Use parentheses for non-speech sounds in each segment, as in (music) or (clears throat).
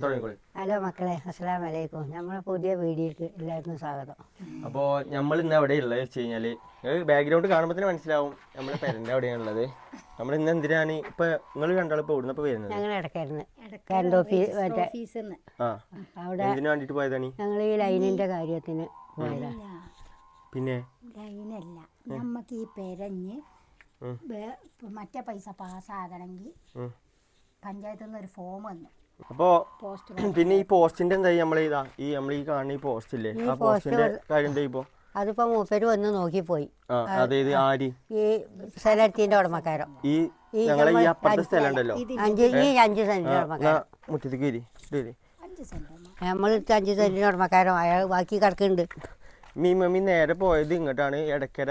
Hello മക്കളെ അസ്സലാം വലൈക്കും നമ്മളെ പുതിയ വീഡിയോക്ക് എല്ലാവർക്കും സ്വാഗതം. അപ്പോൾ നമ്മൾ ഇന്ന് എവിടെ ഉള്ളത് വെച്ച് കഴിഞ്ഞാൽ ബാക്ക്ഗ്രൗണ്ട് കാണുമ്പോൾ തന്നെ മനസ്സിലാവും നമ്മുടെ പെരന്റെ അവിടെയാണുള്ളത് നമ്മൾ ഇന്ന് എന്തിനാണ് ഇപ്പൊ നിങ്ങൾ കണ്ടാൽ ഇപ്പോൾ ഇവിടുന്ന് ഇപ്പോൾ വരുന്നത്? ഞങ്ങൾ ഇടക്കായിരുന്നു കറണ്ട് ഓഫീസ് മറ്റേ ആ. അവിടെ എന്തിനു വേണ്ടിയിട്ട് പോയതാണ്? ഞങ്ങൾ ഈ ലൈനിന്റെ കാര്യത്തിന് പോയതാണ് പിന്നെ? ലൈനല്ല നമുക്ക് ഈ പെരഞ്ഞ് മറ്റേ പൈസ പാസ്സാകണമെങ്കിൽ. പഞ്ചായത്തിൽ നിന്ന് ഒരു ഫോം വന്നു. അപ്പോൾ പോസ്റ്റ് (clears throat) പിന്നെ ഈ പോസ്റ്റിന്റെ എന്താ നമ്മൾ ഇതാ? ഈ നമ്മൾ ഈ കാണുന്ന ഈ പോസ്റ്റ് ഇല്ലേ ആ പോസ്റ്റിന്റെ കാര്യം എന്താ ഇപ്പോ? അതിപ്പോ മൂപ്പര് വന്ന് നോക്കിപ്പോയി. ആ അതായത് ആര്? ഈ സ്ഥലത്തിന്റെ ഉടമക്കാരോ ഈ ഞങ്ങളെ ഈ അപ്പുറത്തെ സ്ഥലം ഉണ്ടല്ലോ അഞ്ച് ഈ അഞ്ച് സെന്റിന്റെ ഉടമക്കാരോ മുറ്റത്തേക്ക് വരി നമ്മൾ അഞ്ച് സെന്റിന്റെ ഉടമക്കാരോ അയാൾ ബാക്കി കിടക്കുന്നുണ്ട്. മീ മമ്മി നേരെ പോയത് ഇങ്ങോട്ടാണ്. ഇടക്കര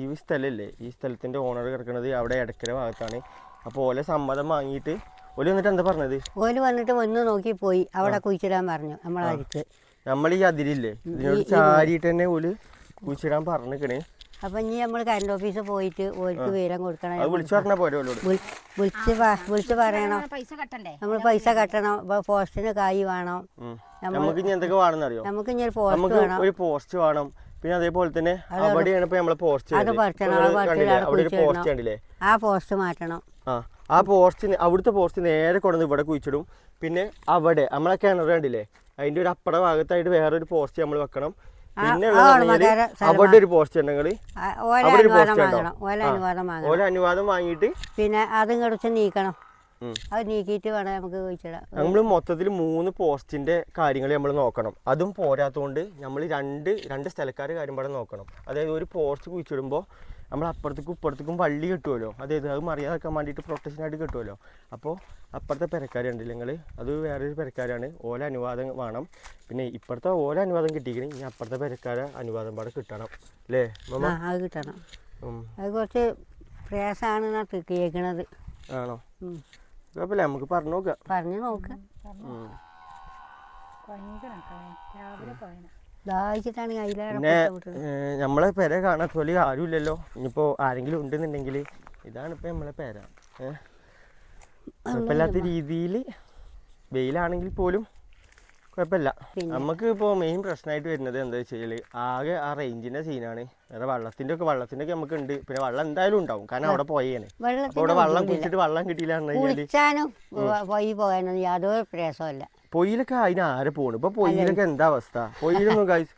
ഈ സ്ഥലമില്ലേ ഈ സ്ഥലത്തിന്റെ ഓണർ കിടക്കുന്നത് അവിടെ ഇടക്കര ഭാഗത്താണ്. അപ്പോൾ ഓലെ സമ്മതം വാങ്ങിയിട്ട് ഓൽ വന്നിട്ട് എന്താ പറഞ്ഞത്? ഓൽ വന്നിട്ട് വന്ന് നോക്കി പോയി. അവിടെ കുഴിച്ചിടാൻ പറഞ്ഞു. നമ്മളായിട്ട് നമ്മൾ ഈ അതിരില്ലേ? ഇതിനോട് ചാരിയിട്ട് തന്നെ ഓൽ കുഴിച്ചിടാൻ പറഞ്ഞിക്കണേ. അപ്പൊ ഇനി നമ്മൾ കറണ്ട് ഓഫീസിൽ പോയിട്ട് ഓർക്ക് വിവരം കൊടുക്കണം. അത് വിളിച്ചു പറഞ്ഞാൽ പോരെ വിളിച്ച് വിളിച്ച് പറയണം. നമ്മൾ പൈസ കട്ടണം. ഇപ്പൊ പോസ്റ്റിന് കായ് വേണം. നമുക്ക് ഇനി എന്തൊക്കെ വേണമെന്ന് അറിയോ? നമുക്ക് ഇനി ഒരു പോസ്റ്റ് വേണം. ഒരു പോസ്റ്റ് വേണം. പിന്നെ അതേപോലെ തന്നെ അവിടെയാണ് ഇപ്പൊ നമ്മളെ പോസ്റ്റ് അവിടെ ഒരു പോസ്റ്റ് കണ്ടില്ലേ? ആ പോസ്റ്റ് മാറ്റണം. ആ ആ പോസ്റ്റിന് അവിടുത്തെ പോസ്റ്റ് നേരെ കൊണ്ടുവന്ന് ഇവിടെ കുഴിച്ചിടും. പിന്നെ അവിടെ നമ്മളെ കിണർ കണ്ടില്ലേ? അതിന്റെ ഒരു അപ്പുറ ഭാഗത്തായിട്ട് വേറൊരു പോസ്റ്റ് നമ്മൾ വെക്കണം. പിന്നെ അവിടെ ഒരു പോസ്റ്റ് ഉണ്ടെങ്കിൽ അവിടെ ഒരു അനുവാദം പോസ്റ്റ് ഓരോ അനുവാദം വാങ്ങിയിട്ട് പിന്നെ അതും കടിച്ച് നീക്കണം. അത് നീക്കിയിട്ട് വേണം നമുക്ക് കുഴിച്ചിടാം നമ്മൾ മൊത്തത്തിൽ മൂന്ന് പോസ്റ്റിന്റെ കാര്യങ്ങൾ നമ്മൾ നോക്കണം. അതും പോരാത്തതുകൊണ്ട് നമ്മൾ രണ്ട് രണ്ട് സ്ഥലക്കാർ കാര്യം പാടെ നോക്കണം. അതായത് ഒരു പോസ്റ്റ് കുഴിച്ചിടുമ്പോൾ നമ്മൾ അപ്പുറത്തേക്കും ഇപ്പുറത്തേക്കും വള്ളി കിട്ടുമല്ലോ അതായത് അത് മറിയാതാക്കാൻ വേണ്ടിയിട്ട് പ്രൊട്ടക്ഷനായിട്ട് കിട്ടുമല്ലോ അപ്പോൾ അപ്പുറത്തെ പെരക്കാരുണ്ട് നിങ്ങൾ അത് വേറൊരു പെരക്കാരാണ്. ഓല അനുവാദം വേണം. പിന്നെ ഇപ്പുറത്തെ ഓല അനുവാദം കിട്ടിക്കണേ ഇനി അപ്പുറത്തെ പെരക്കാരെ അനുവാദം പാടെ കിട്ടണം. അല്ലേ അത് കിട്ടണം. അത് കുറച്ച് പ്രയാസമാണ് എന്നാ കേൾക്കണത് ആണോ കുഴപ്പമില്ല നമുക്ക് പറഞ്ഞു നോക്കാം. പറഞ്ഞു നോക്കാം. രാവിലെ പോയണം പിന്നെ നമ്മളെ പെര ആരും ഇല്ലല്ലോ ഇനിയിപ്പോ ആരെങ്കിലും ഉണ്ടെന്നുണ്ടെങ്കിൽ ഇതാണ് ഇപ്പൊ നമ്മളെ പെര. കുഴപ്പമില്ലാത്ത രീതിയിൽ വെയിലാണെങ്കിൽ പോലും കുഴപ്പമില്ല. നമുക്ക് ഇപ്പോൾ മെയിൻ പ്രശ്നമായിട്ട് വരുന്നത് എന്താ വെച്ചാൽ ആകെ ആ റേഞ്ചിന്റെ സീനാണ് വേറെ വെള്ളത്തിന്റെ ഒക്കെ വെള്ളത്തിന്റെ ഒക്കെ നമുക്ക് ഉണ്ട് പിന്നെ വെള്ളം എന്തായാലും ഉണ്ടാവും. കാരണം അവിടെ പോയേനെ. അവിടെ വള്ളം കുടിച്ചിട്ട് വെള്ളം കിട്ടിയില്ല യാതൊരു പ്രയാസമല്ല പൊയ്യിലൊക്കെ അതിന് ആരെ പോണു. ഇപ്പൊ പൊയ്യിലൊക്കെ എന്താ അവസ്ഥ? പൊയ്യിലൊന്നും ഗൈസ്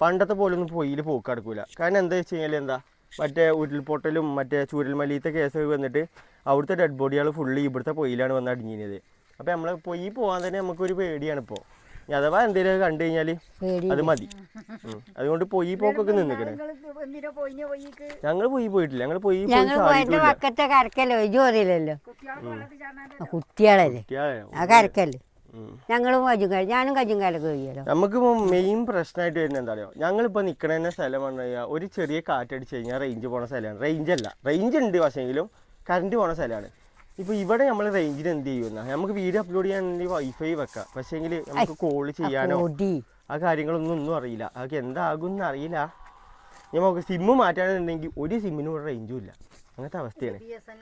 പണ്ടത്തെ പോലെ ഒന്നും പൊയ്യിൽ പോക്ക് നടക്കൂല. കാരണം എന്താ വെച്ച് കഴിഞ്ഞാൽ എന്താ മറ്റേ ഉരുൾപൊട്ടലും മറ്റേ ചൂരൽമലിയത്തെ കേസൊക്കെ വന്നിട്ട് അവിടുത്തെ ഡെഡ് ബോഡികൾ ഫുള്ള് ഇവിടുത്തെ പൊയ്യിലാണ് വന്ന് അടിഞ്ഞിരുന്നത്. അപ്പൊ നമ്മളെ പൊയ്യിൽ പോകാൻ തന്നെ നമുക്കൊരു പേടിയാണ് ഇപ്പോ. അഥവാ എന്തെങ്കിലും കണ്ടു കഴിഞ്ഞാൽ പേടി അത് മതി. അതുകൊണ്ട് പൊയ്യി പോക്കൊക്കെ നിന്നിക്കണേ. ഞങ്ങൾ പൊയ്യി പോയിട്ടില്ല. ഞങ്ങൾ പോയി ചാടിയിട്ടില്ല. പക്കത്തെ കരക്കല്ലോ? ഞങ്ങളും കജും കാലം ഞാനും കജും കാലൊക്കെ കഴിയല്ലോ നമുക്ക് മെയിൻ പ്രശ്നമായിട്ട് വരുന്നത് എന്താ പറയുക ഞങ്ങളിപ്പോൾ നിൽക്കണ സ്ഥലം പറഞ്ഞു കഴിഞ്ഞാൽ ഒരു ചെറിയ കാറ്റടിച്ച് കഴിഞ്ഞാൽ റേഞ്ച് പോണ സ്ഥലമാണ്. റേഞ്ച് അല്ല. റേഞ്ച് ഉണ്ട് പക്ഷേങ്കിലും കറണ്ട് പോണ സ്ഥലമാണ്. ഇപ്പോൾ ഇവിടെ നമ്മൾ റേഞ്ചിന് എന്ത് ചെയ്യുന്ന? നമുക്ക് വീഡിയോ അപ്ലോഡ് ചെയ്യാൻ വൈഫൈ വെക്കാം. പക്ഷേങ്കിൽ നമുക്ക് കോൾ ചെയ്യാനോ ആ കാര്യങ്ങളൊന്നും ഒന്നും അറിയില്ല. അതൊക്കെ എന്താകും അറിയില്ല നമുക്ക് സിമ്മ് മാറ്റാണെന്നുണ്ടെങ്കിൽ ഒരു സിമ്മിനും ഇവിടെ റേഞ്ചും ഇല്ല. അങ്ങനത്തെ അവസ്ഥയാണ്. B S N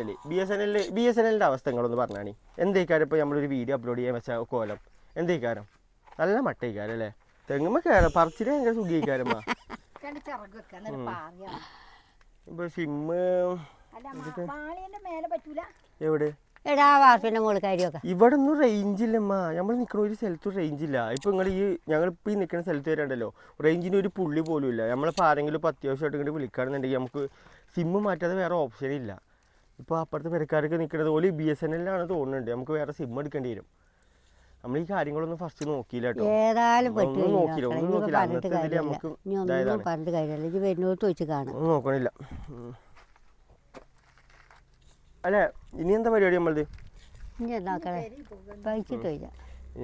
L B S N L B S N എല്ലിന്റെ അവസ്ഥ നിങ്ങളൊന്ന് പറഞ്ഞാണി എന്തേക്കാരം ഇപ്പോൾ നമ്മളൊരു വീഡിയോ അപ്ലോഡ് ചെയ്യാൻ വെച്ച കോലം? എന്തേക്കാരം? നല്ല മട്ടേക്കാരം അല്ലേ? തെങ്ങുമ്മ കയറാം പറിച്ചിട്ട് ഭയങ്കര സുഖിക്കാരമ്മ. ഇപ്പൊ സിമ്മ് എവിടെ? എടാ വാർപ്പിന്റെ മുകളിൽ കാര്യമൊക്കെ ഇവിടെ ഒന്നും റേഞ്ച് ഇല്ലമ്മ. നമ്മൾ നിൽക്കുന്ന ഒരു സ്ഥലത്തും റേഞ്ച് ഇല്ല. ഇപ്പൊ നിങ്ങൾ ഈ ഞങ്ങളിപ്പോൾ ഈ നിൽക്കുന്ന സ്ഥലത്ത് വരണ്ടല്ലോ. റേഞ്ചിന് ഒരു പുള്ളി പോലും ഇല്ല നമ്മളിപ്പോ ആരെങ്കിലും ഇപ്പൊ അത്യാവശ്യമായിട്ട് ഇങ്ങോട്ട് വിളിക്കുകയാണെന്നുണ്ടെങ്കിൽ നമുക്ക് സിമ്മ് മാറ്റാതെ വേറെ ഓപ്ഷൻ ഇല്ല. ഇപ്പോൾ അപ്പുറത്തെ പെരക്കാരൊക്കെ നിൽക്കുന്നത് പോലെ ബി എസ് എൻ എല്ലാണ് തോന്നുന്നുണ്ട്. നമുക്ക് വേറെ സിമ്മ് എടുക്കേണ്ടി വരും. നമ്മൾ ഈ കാര്യങ്ങളൊന്നും ഫസ്റ്റ് നോക്കിയില്ല കേട്ടോ ഒന്നും പറ്റില്ല നോക്കിയില്ല, ഒന്നും നോക്കിയില്ല. അന്നത്തെ നമുക്ക് ഒന്നും നോക്കണില്ല. അല്ല? ഇനി എന്താ പരിപാടി നമ്മളത്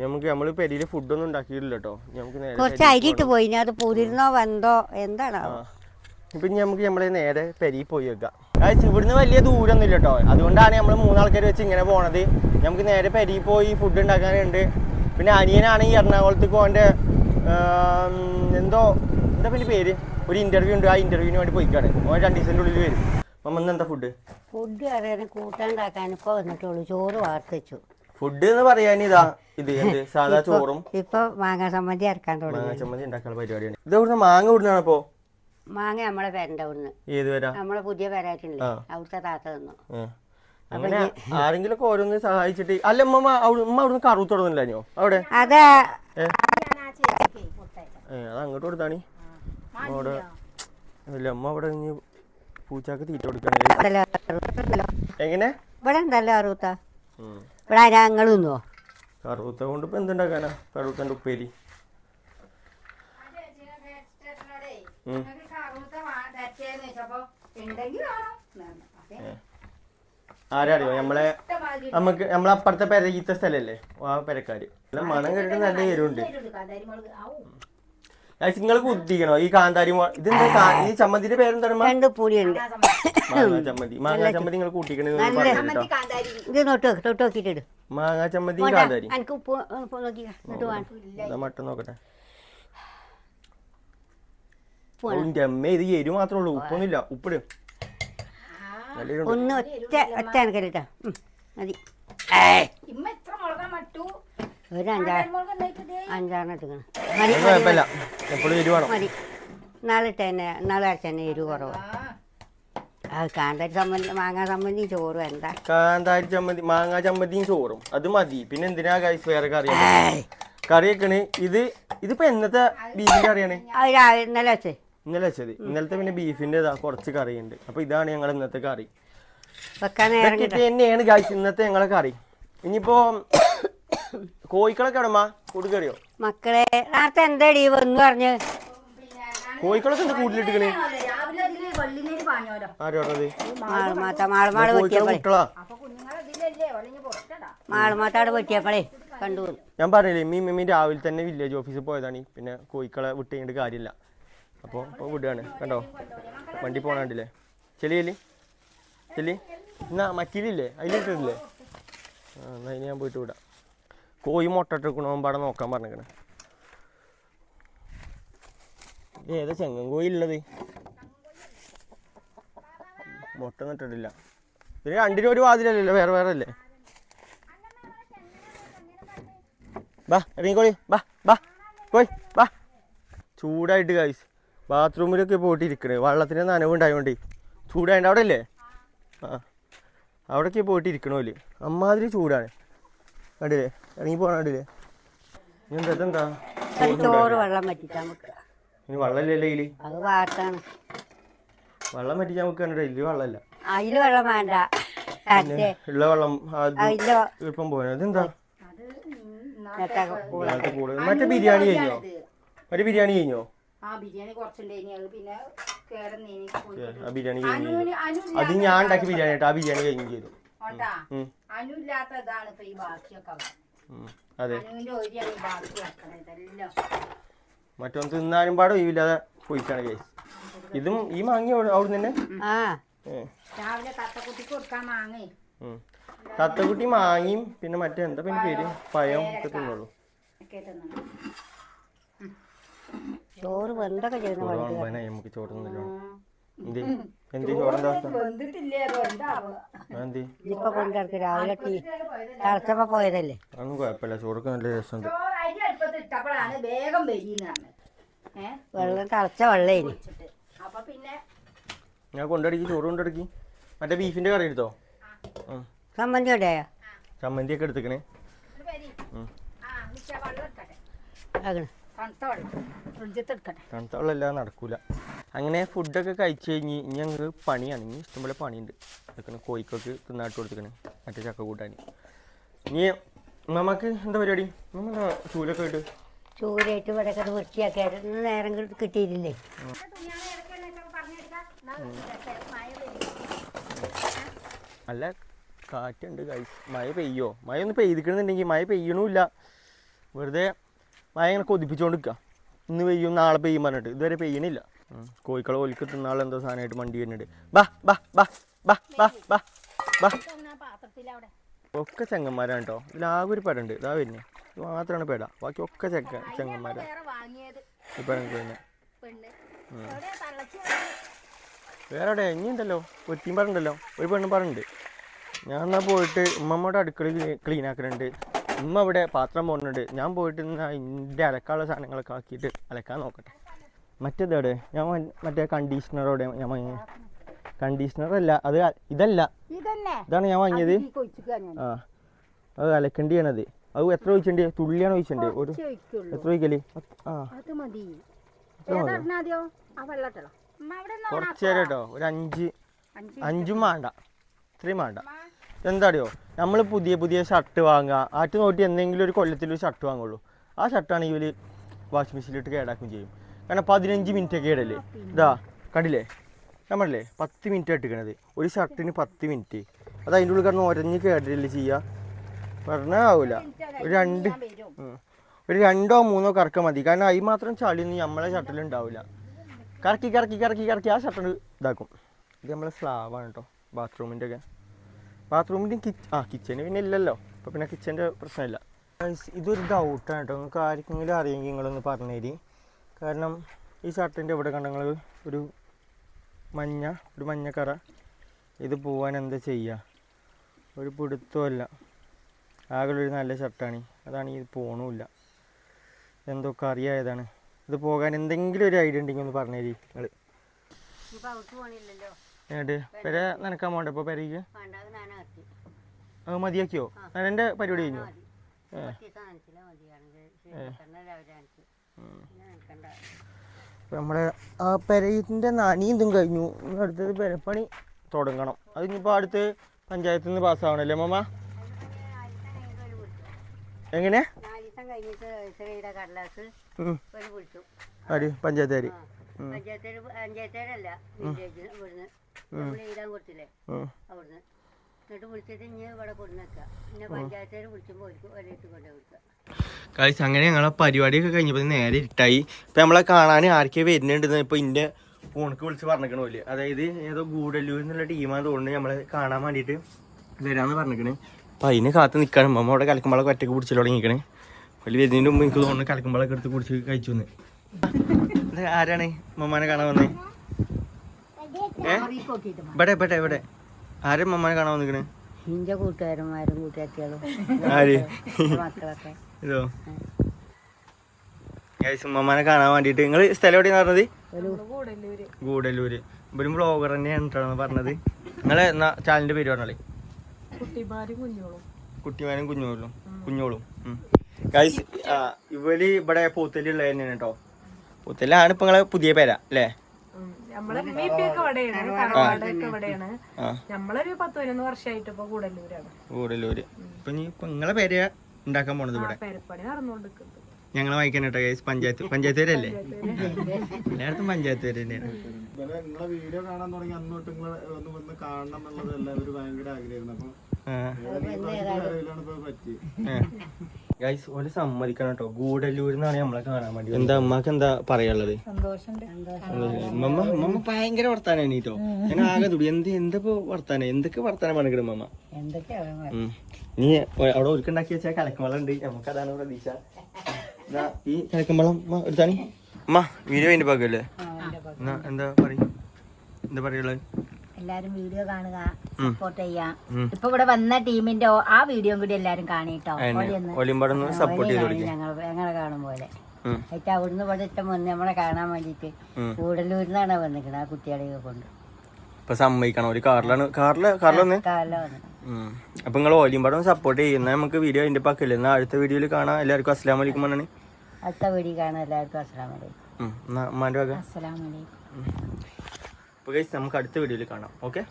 നമുക്ക് നമ്മൾ പെരിയിൽ ഫുഡൊന്നും ഉണ്ടാക്കിയിട്ടില്ല കേട്ടോ നമുക്ക് കുറച്ച് അരിയിട്ട് പോയി അത് പുതിരുന്നോ വെന്തോ എന്താണോ ഇപ്പൊ ഇനി നമുക്ക് നമ്മളെ നേരെ പെരി പോയി വെക്കാം. അതായത് ഇവിടുന്ന് വലിയ ദൂരമൊന്നും ഇല്ല കേട്ടോ അതുകൊണ്ടാണ് നമ്മൾ മൂന്നാൾക്കാർ വെച്ച് ഇങ്ങനെ പോണത്. നമുക്ക് നേരെ പെരി പോയി ഫുഡ് ഉണ്ടാക്കാനുണ്ട്. പിന്നെ അനിയനാണ് ഈ എറണാകുളത്തേക്ക് പോകേണ്ട എന്തോ എന്താ പിന്നെ പേര്? ഒരു ഇന്റർവ്യൂ ഉണ്ട്. ആ ഇന്റർവ്യൂവിന് വേണ്ടി പോയിക്കാണ്. ഓൻ രണ്ട് ദിവസത്തിന്റെ ഉള്ളിൽ വരും. മമ്മ എന്താ ഫുഡ് ഫുഡ് അറിയാൻ കൂട്ടാണ്ടാക്കാൻ ഇപ്പോൾ വന്നിട്ടുള്ളൂ. ചോറ് വാർത്ത് ഫുഡ് എന്ന് പറയാൻ ഇതാ ഇത് എന്ത്? സാധാ ചോറും ഇപ്പൊ മാങ്ങ ചമ്മന്തി ഇറക്കാൻ മാങ്ങ തുടങ്ങി ചമ്മന്തി ഉണ്ടാക്കാനുള്ള പരിപാടിയാണ്. ഇത് ഇവിടുന്ന് മാങ്ങ ഇവിടുന്നാണ് അപ്പോ മാങ്ങ നമ്മളെ പേരന്റെ അവിടുന്ന്. ഏത് നമ്മളെ പുതിയ പേരായിട്ടുണ്ട്. അവിടുത്തെ താത്ത തന്നു. അങ്ങനെ ആരെങ്കിലും ഒക്കെ ഓരോന്ന് സഹായിച്ചിട്ട് അല്ല ഉമ്മ ഉമ്മ അവിടുന്ന് കറു തുടങ്ങില്ലോ അവിടെ? അത്. അത് അങ്ങോട്ട് കൊടുത്താണി? അവിടെ. ഇല്ല അമ്മ അവിടെ പൂച്ചാക്ക് തീറ്റ കൊടുക്കണേ. എങ്ങനെ? ഇവിടെ ഉണ്ടല്ലോ അറുത്ത. ഇവിടെ ഞങ്ങൾ തിന്നോ? കറുത്ത കൊണ്ട് ഇപ്പൊ എന്തുണ്ടാക്കാനാ? കറുത്തന്റെ ഉപ്പേരി. ഉം. ആരാ അറിയോ നമ്മളെ നമുക്ക് നമ്മളെ അപ്പുറത്തെ പെരയിത്ത സ്ഥലല്ലേ? ആ പെരക്കാര്. നല്ല മണം കേട്ടിട്ട് നല്ല എരുണ്ട് നിങ്ങൾ കുത്തിക്കണോ? ഈ കാന്താരി ഇതെന്താ ഈ ചമ്മന്തിന്റെ പേരെന്താണ്? രണ്ട് (laughs) മാങ്ങാ ചമ്മന്തി. മാങ്ങാ ചമ്മന്തി. നിങ്ങൾ കൂട്ടിക്കണേ മാങ്ങാ ചമ്മന്തി കാന്താരി. മട്ടൻ നോക്കട്ടെ. ഉപ്പ് വേണം. ഓ, അമ്മേ ഇത് എരി മാത്രമേ ഉള്ളൂ. ഉപ്പൊന്നുമില്ല. ഉപ്പിട്. ഒന്ന് ഒറ്റ ഒറ്റ എനക്കല്ലിട്ടാ മതി. ഇമ്മ എത്ര മുളകാ മട്ടു? ഒരു അഞ്ചാറ് അഞ്ചാറിന് എടുക്കണം മതി അത് മതി കുഴപ്പമില്ല. എപ്പോഴും എരു വേണം. മതി. നാളെ ഇട്ട് തന്നെ നാളെ അരച്ച തന്നെ എരിവ് കുറവ്. കാന്താരി ചമ്മന്തി മാങ്ങാ സംബന്ധി ചോറും എന്താ? കാന്താരി ചമ്മന്തി മാങ്ങാ ചമ്മന്തിയും ചോറും. അത് മതി. പിന്നെ എന്തിനാ ഗൈസ് വേറെ കറി കറി വെക്കണ്. ഇത് ഇതിപ്പോ എന്നത്തെ ബീഫിന്റെ കറിയാണ്? ഇന്നലെ വെച്ചേ. ഇന്നലെ വെച്ചത്. ഇന്നലത്തെ പിന്നെ ബീഫിന്റെ കുറച്ച് കറി ഉണ്ട് അപ്പൊ ഇതാണ് ഞങ്ങൾ ഇന്നത്തെ കറി. തന്നെയാണ് ഇന്നത്തെ ഞങ്ങളെ കറി. ഇനിയിപ്പോ കോഴിക്കളൊക്കെ ഇടമാ കൂടുകറിയോ മക്കളെ നേരത്തെ എന്താടി വന്നു പറഞ്ഞ്? കോഴിക്കളൊക്കെ എന്താ കൂട്ടിലിട്ടിക്കണ് മാളുമാത്താട് കണ്ടു. ഞാൻ പറഞ്ഞില്ലേ മീ മമ്മി രാവിലെ തന്നെ വില്ലേജ് ഓഫീസിൽ പോയതാണ്. പിന്നെ കോഴിക്കളെ വിട്ട് കഴിഞ്ഞിട്ട് കാര്യമില്ല. അപ്പോൾ ഇപ്പോൾ വിടുകയാണ്. കണ്ടോ? വണ്ടി പോണാണ്ടില്ലേ? ചെലി ചെല്ലി എന്നാ മക്കിലില്ലേ അതിലിട്ടില്ലേ ആ എന്നാ ഇനി ഞാൻ പോയിട്ട് വിടാം. കോഴി മുട്ട ഇട്ടിക്കണോ പാടെ നോക്കാൻ പറഞ്ഞേക്കണേ ഏതാ ചെങ്ങൻ കോഴി ഉള്ളത്? മുട്ട നിട്ടിട്ടില്ല ഇതിന് രണ്ടിനും ഒരു വാതിലല്ലല്ലോ വേറെ വേറെ അല്ലേ ബാ ഇറങ്ങിക്കോളി. ബാ ബാ. കോഴി ബാ. ചൂടായിട്ട് കായ്സ് ബാത്റൂമിലൊക്കെ പോയിട്ട് ഇരിക്കണേ വെള്ളത്തിന് നനവുണ്ടായോണ്ടേ. ചൂടായിട്ട് അവിടെ അല്ലേ ആ അവിടേക്ക് പോയിട്ട് ഇരിക്കണോൽ അമ്മാതിരി ചൂടാണ്. കണ്ടില്ലേ? ഇറങ്ങി പോകണം കണ്ടില്ലേ? ഇനി എന്താ ചോറ് വെള്ളം ഇനി വെള്ളമില്ലല്ലേ ഇതിൽ അത് വാട്ടാണ്. വെള്ളം പറ്റിക്കാൻ കണ്ടിട്ട് ഇതിൽ വെള്ളമില്ല. വെള്ളം വേണ്ട. ഉള്ള വെള്ളം ഇന്നലത്തെ കൂടുതൽ മറ്റേ ബിരിയാണി കഴിഞ്ഞോ? മറ്റേ ബിരിയാണി കഴിഞ്ഞോ? ആ ബിരിയാണി കുറച്ചുണ്ടായിനി. അത് പിന്നെ ആ ബിരിയാണി അത് ഞാൻ ഉണ്ടാക്കി ബിരിയാണി ആ ബിരിയാണി കഴിഞ്ഞു ചെയ്തു അനു ഇല്ലാത്ത ഇതാണ് ഇപ്പൊ ഈ ബാക്കിയൊക്കെ അതെ. അനുവിന്റെ ഒരിയാണ് ഈ ബാക്കി വെക്കണത്. മറ്റൊന്ന് തിന്നാനും പാടും ഇല്ലാതെ പോയിക്കാണ് കേസ് ഇതും ഈ മാങ്ങി അവിടെ തന്നെ? ആ. രാവിലെ തത്തക്കുട്ടിക്ക് കൊടുക്കാൻ മാങ്ങേ. ഉം. തത്തക്കുട്ടി മാങ്ങിയും പിന്നെ മറ്റേ എന്താ പിന്നെ പേര്? പഴം ഒക്കെ തിന്നുള്ളൂ. ചോറ് വെന്തൊക്കെ ചെയ്യുന്ന നമുക്ക് എന്തി? എന്ത് ചോറിന്റെ അവസ്ഥ? വെന്തിട്ടില്ലേ എന്താവോ എന്ത് ഇപ്പൊ കൊണ്ടിടക്ക് രാവിലെ ടീ തിളച്ചപ്പോ പോയതല്ലേ? അതൊന്നും കുഴപ്പമില്ല. ചോറൊക്കെ നല്ല രസമുണ്ട്. വെള്ളം തളച്ച വെള്ളേ ഞാൻ കൊണ്ടടക്കി ചോറ് കൊണ്ടടക്കി. മറ്റേ ബീഫിന്റെ കറി എടുത്തോ? ചമ്മന്തി സമ്മതി ചമ്മന്തി ചമ്മന്തിയൊക്കെ എടുത്തേക്കണേ. ആകണം. തണുത്ത വെള്ളം ഫ്രിഡ്ജത്ത് എടുക്കട്ടെ തണുത്ത വെള്ളമില്ലാതെ നടക്കൂല. അങ്ങനെ ഫുഡൊക്കെ കഴിച്ചു കഴിഞ്ഞ് ഇനി ഞങ്ങൾക്ക് പണിയാണ്. ഇനി ഇഷ്ടംപോലെ പണിയുണ്ട്. അതൊക്കെ കോഴിക്കൊക്കെ തിന്നാട്ട് കൊടുത്തേക്കണേ. മറ്റേ ചക്ക കൂട്ടാൻ ഇനി നമുക്ക് എന്താ പരിപാടി? നമ്മ എന്താ ചൂലൊക്കെ ഇട്ട്? ചൂരായിട്ട് ഇവിടെയൊക്കെ അത് വൃത്തിയാക്കിയാൽ ഇന്ന് നേരം കിട്ടിയില്ലേ അല്ല കാറ്റുണ്ട് മഴ പെയ്യോ? മഴ ഒന്ന് പെയ്തിക്കണമെന്നുണ്ടെങ്കിൽ മഴ പെയ്യണമില്ല. വെറുതെ മഴ ഇങ്ങനെ കൊതിപ്പിച്ചുകൊണ്ട് നിൽക്കുക ഇന്ന് പെയ്യും നാളെ പെയ്യും പറഞ്ഞിട്ട്. ഇതുവരെ പെയ്യണില്ല. കോഴിക്കള ഒലിക്ക് തിന്നാളെ എന്തോ സാധനമായിട്ട് വണ്ടി വരുന്നുണ്ട്. ബാ ബാ ബാ ബാ ബാ ബാ ബാ. പാത്രത്തിലവിടെ ഒക്കെ ചെങ്ങന്മാരാണ് കേട്ടോ ഇതിലാകെ ഒരു പെടുണ്ട്. ഇതാ വരുന്നത് ഇത് മാത്രമാണ് പെട. ബാക്കി ഒക്കെ ചെക്ക ചെങ്ങന്മാരാണ് വേറെ വാങ്ങിയത്. ഇപ്പം എനിക്ക് വേറെ അവിടെ ഇനി ഉണ്ടല്ലോ. ഒരുത്തിയും പറഞ്ഞുണ്ടല്ലോ പറഞ്ഞിട്ടുണ്ടല്ലോ. ഒരു പെണ്ണും പറഞ്ഞിട്ടുണ്ട്. ഞാൻ എന്നാ പോയിട്ട് ഉമ്മമ്മയുടെ അടുക്കള ക്ലീൻ ആക്കുന്നുണ്ട് ഉമ്മ ഇവിടെ പാത്രം പോകുന്നുണ്ട് ഞാൻ പോയിട്ട് എന്റെ അലക്കാനുള്ള സാധനങ്ങളൊക്കെ ആക്കിയിട്ട് അലക്കാൻ നോക്കട്ടെ. മറ്റേതോടെ? ഞാൻ മറ്റേ കണ്ടീഷണറോടെ ഞാൻ വാങ്ങിയ കണ്ടീഷണർ അല്ല അത് ഇതല്ല. ഇതന്നെ ഇതാണ് ഞാൻ വാങ്ങിയത്. ആ. അത് അലക്കേണ്ടിയാണത്. അത് എത്ര ഒഴിച്ചണ്ടേ? തുള്ളിയാണ് ചോദിച്ചിട്ടുണ്ട് ഒരു എത്ര ഒഴിക്കൽ? ആ. അത് മതി. ഇത്ര മതി. ആ വെള്ളട്ടളോ അമ്മ അവിടെ നിന്ന് കുറച്ച് കേട്ടോ ഒരു അഞ്ച് അഞ്ച് അഞ്ചും വേണ്ട. ഇത്രയും വേണ്ട. എന്താറിയോ നമ്മൾ പുതിയ പുതിയ ഷർട്ട് വാങ്ങുക. ആറ്റ് നോട്ടി എന്തെങ്കിലും ഒരു കൊല്ലത്തിൽ ഒരു ഷർട്ട് വാങ്ങുള്ളൂ. ആ ഷർട്ടാണ് ഇവർ വാഷിംഗ് മെഷീനിലിട്ട് കേടാക്കുകയും ചെയ്യും. കാരണം പതിനഞ്ച് മിനിറ്റ് ഒക്കെ ഇടല്ലേ ഇതാ കണ്ടില്ലേ? നമ്മളല്ലേ പത്ത് മിനിറ്റ് ഇട്ടിക്കണത് ഒരു ഷർട്ടിന് പത്ത് മിനിറ്റ് അത് അതിന്റെ ഉള്ളിൽ കിടന്ന് ഒരഞ്ഞ് കേടല്ലേ ചെയ്യുക പറഞ്ഞാൽ ആവില്ല ഒരു രണ്ട് ഒരു രണ്ടോ മൂന്നോ കറക്കം മതി. കാരണം അതിൽ മാത്രം ചളിയൊന്നും നമ്മളെ ഷർട്ടിൽ ഉണ്ടാവില്ല കറക്കി കറക്കി കറക്കി കറക്കി ആ ഷർട്ട് ഇതാക്കും. ഇത് നമ്മളെ സ്ലാവാണ് കേട്ടോ ബാത്റൂമിന്റെ ഒക്കെ. ബാത്റൂമിന്റെ കിച്ച് ആ കിച്ചന് പിന്നെ ഇല്ലല്ലോ. അപ്പോൾ പിന്നെ കിച്ചന്റെ പ്രശ്നമില്ല. ഇതൊരു ഡൗട്ടാണ് കേട്ടോ നിങ്ങൾക്ക് ആർക്കെങ്കിലും അറിയെങ്കിൽ നിങ്ങളൊന്ന് പറഞ്ഞുതരി കാരണം ഈ ഷർട്ടിന്റെ ഇവിടെ കണ്ടങ്ങൾ ഒരു മഞ്ഞ ഒരു മഞ്ഞക്കറ ഇത് പോവാൻ എന്താ ചെയ്യുക ഒരു പിടുത്തമല്ല ആകെ ഒരു നല്ല ഷർട്ടാണ്. അതാണ് ഇത് പോണുമില്ല എന്തൊക്കെ അറിയായതാണ്. ഇത് പോകാൻ എന്തെങ്കിലും ഒരു ഐഡിയ ഉണ്ടെങ്കിൽ ഒന്ന് നിങ്ങൾ ഇപ്പൊ അവർക്ക് പോണില്ലല്ലോ എന്നിട്ട് പെര നനക്കാൻ പോകണ്ട ഇപ്പോൾ പെരയ്ക്ക് അത് മതിയാക്കിയോ? എന്റെ പരിപാടി കഴിഞ്ഞു? നമ്മുടെ ആ പെരയിന്റെ നനിയും ഇതും കഴിഞ്ഞു. അടുത്ത് അടുത്തത് പെരപ്പണി തുടങ്ങണം. അത് ഇനിയിപ്പോൾ അടുത്ത് പഞ്ചായത്തിൽ നിന്ന് പാസ്സാവണല്ലേ മമ്മ എങ്ങനെ? പഞ്ചായത്തുകാരി. പഞ്ചായത്തുകാർ ആ. എഴുതാൻ കൊടുത്തില്ലേ? അവിടുന്ന്. എന്നിട്ട് വിളിച്ചിട്ട് ഇനി ഇവിടെ കൊടുന്നേക്കുക പിന്നെ പഞ്ചായത്തേര് വിളിച്ചുമ്പോൾ ഒരു ഒരിട്ട് കൊണ്ടു കൊടുക്കുക കാഴ്ച അങ്ങനെ ഞങ്ങളെ പരിപാടിയൊക്കെ കഴിഞ്ഞപ്പോൾ നേരെ ഇട്ടായി ഇപ്പം നമ്മളെ കാണാൻ ആർക്കെ വരുന്നുണ്ടെന്ന് ഇപ്പോൾ ഇന്റെ ഫോണിക്ക് വിളിച്ച് പറഞ്ഞിരിക്കണ പോലെ. അതായത് ഏതോ ഗൂഡല്ലൂർ എന്നുള്ള ടീമാണ് തോന്നുന്നത് നമ്മളെ കാണാൻ വേണ്ടിയിട്ട് വരാമെന്ന് പറഞ്ഞിരിക്കണേ. അപ്പം അതിന് കാത്ത് നിൽക്കണം അമ്മ അവിടെ കലക്കുമ്പോഴൊക്കെ ഒറ്റയ്ക്ക് പിടിച്ചു തുടങ്ങിക്കണേ വലിയ വരുന്നതിന് മുമ്പ് എനിക്ക് തോന്നുന്നു കലക്കുമ്പോഴൊക്കെ എടുത്ത് കുടിച്ച് കഴിച്ചു വന്ന് ആരാണ്? മമ്മാനെ കാണാൻ വന്നേ. ഇവിടെ ഇവിടെ ഇവിടെ. ആരും മമ്മാനെ കാണാൻ വന്നിക്കണേ നിന്റെ കൂട്ടുകാരന്മാരും കൂട്ടുകാരികളും ആര്? മക്കളൊക്കെ. ഇതോ? ഗൈസ് ഉമ്മമാനെ കാണാൻ വേണ്ടിട്ട് നിങ്ങൾ സ്ഥലം എവിടെയാണ് പറഞ്ഞത്? ഗൂഡല്ലൂര്. ഇവരും ബ്ലോഗർ തന്നെയാണ് പറഞ്ഞത്. നിങ്ങളെ ചാനലിന്റെ പേര് പറഞ്ഞാളേ കുട്ടിമാരും കുഞ്ഞോളും. കുഞ്ഞോളും. ഗൈസ് ഇവർ ഇവിടെ പൂത്തലുള്ള തന്നെയാണ് കേട്ടോ. പൂത്തലാണ് ഇപ്പൊ നിങ്ങളെ പുതിയ പേരാ അല്ലേ? നമ്മളെ ഉമ്മയൊക്കെ ഇവിടെയാണ് തറവാടൊക്കെ ഇവിടെയാണ്. ഞമ്മളൊരു നമ്മളൊരു പത്ത് പതിനൊന്ന് വർഷമായിട്ട് ഇപ്പൊ കൂടല്ലൂരാണ്. കൂടല്ലൂര്. ഇപ്പൊ ഇനി ഇപ്പൊ നിങ്ങളെ പേര് ഉണ്ടാക്കാൻ പോണത് ഇവിടെ? പെരപ്പണി നടന്നുകൊണ്ടിരിക്കുന്നത് ഞങ്ങളെ വായിക്കാൻ കേട്ടോ ഗൈസ് പഞ്ചായത്ത് പഞ്ചായത്ത് പേരല്ലേ എല്ലായിടത്തും പഞ്ചായത്ത് പേര് തന്നെയാണ്. നിങ്ങളെ വീഡിയോ കാണാൻ തുടങ്ങി അന്ന് തൊട്ട് നിങ്ങൾ ഒന്ന് വന്ന് കാണണം എന്നുള്ളത് എല്ലാവരും ഭയങ്കര ആഗ്രഹമായിരുന്നു. അപ്പൊ പറ്റി. ഗൈസ് ഒരു സമ്മതിക്കണം കേട്ടോ നമ്മളെ കാണാൻ വേണ്ടി എന്താ അമ്മയ്ക്ക് എന്താ പറയാനുള്ളത്? മമ്മ ഭയങ്കര വർത്താനാണ് കേട്ടോ. ഞാൻ ആകെ തുടി എന്ത് എന്തപ്പോ വർത്താനം? എന്തൊക്കെ വർത്താനം പണിക്കിടും മമ്മ. നീ അവിടെ ഒരുക്കുണ്ടാക്കി വെച്ചാൽ കലക്കമ്പളം ഉണ്ട് നമുക്ക് അതാണ് പ്രതീക്ഷ ഈ കലക്കമ്പളം എടുത്താണി? അമ്മ വീഡിയോ അതിന്റെ ഭാഗമല്ലേ? എന്നാ എന്താ പറയും? എന്താ പറയുള്ളത് എല്ലാരും വീഡിയോ കാണുക സപ്പോർട്ട് ചെയ്യാം. ഇപ്പൊ ഇവിടെ വന്ന ടീമിന്റെ ആ വീഡിയോ കൂടി എല്ലാരും കാണിട്ടോ സപ്പോർട്ട് ഞങ്ങൾ ഞങ്ങളെ കാണും പോലെ. എന്നിട്ട് അവിടുന്ന് ഇവിടെ ഇഷ്ടം വന്ന് നമ്മളെ കാണാൻ വേണ്ടിട്ട് കൂടലൂരിന്നാണ് വന്നിരിക്കുന്നത് ആ കുട്ടികളെയൊക്കെ കൊണ്ട്. ഇപ്പൊ സമ്മതിക്കണം. ഒരു കാറിലാണ് കാറിൽ കാറിലൊന്ന്? അപ്പൊ നിങ്ങൾ ഓലിയും പടം സപ്പോർട്ട് ചെയ്യുന്ന നമുക്ക് വീഡിയോ അതിന്റെ പക്കല്ലേ എന്നാ അടുത്ത വീഡിയോയിൽ കാണാം. എല്ലാവർക്കും അസ്സലാം വലൈക്കും പറഞ്ഞാണ്. അടുത്ത വീഡിയോ കാണാം. എല്ലാവർക്കും അസ്സലാമു അലൈക്കും. ഉമ്മാന്റെ വക. അപ്പോൾ ഗൈസ് നമുക്ക് അടുത്ത വീഡിയോയിൽ കാണാം. ഓക്കെ